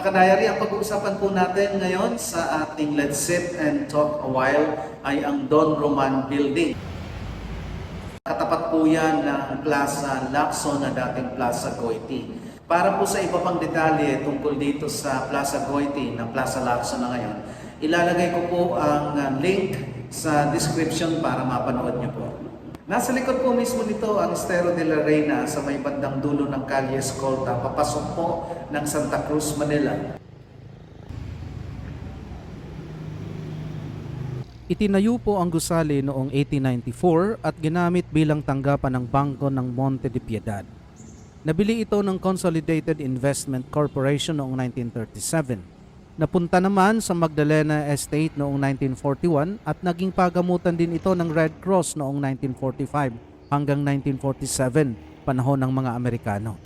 Mga kadayari, ang pag-uusapan po natin ngayon sa ating Let's Sit and Talk a While ay ang Don Roman Building. Katapat po yan ng Plaza Lacson na dating Plaza Goiti. Para po sa iba pang detalye tungkol dito sa Plaza Goiti na Plaza Lacson na ngayon, ilalagay ko po ang link sa description para mapanood niyo po. Nasa likod po mismo nito ang Estero de la Reina sa may bandang dulo ng Calle Escolta, papasok po ng Santa Cruz, Manila. Itinayo po ang gusali noong 1894 at ginamit bilang tanggapan ng Bangko ng Monte de Piedad. Nabili ito ng Consolidated Investment Corporation noong 1937. Napunta naman sa Magdalena Estate noong 1941 at naging pagamutan din ito ng Red Cross noong 1945 hanggang 1947, panahon ng mga Amerikano.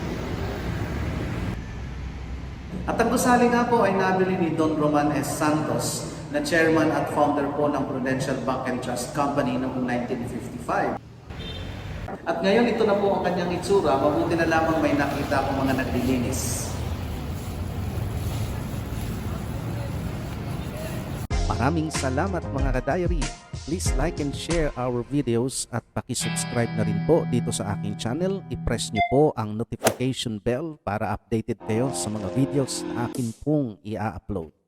At ang gusali nga po ay nabili ni Don Roman S. Santos na chairman at founder po ng Prudential Bank and Trust Company noong 1955. At ngayon ito na po ang kanyang itsura, mabuti na lamang may nakita akong mga naglilinis. Maraming salamat mga ka-diary. Please like and share our videos at pakisubscribe na rin po dito sa aking channel. I-press nyo po ang notification bell para updated kayo sa mga videos na akin pong i-upload.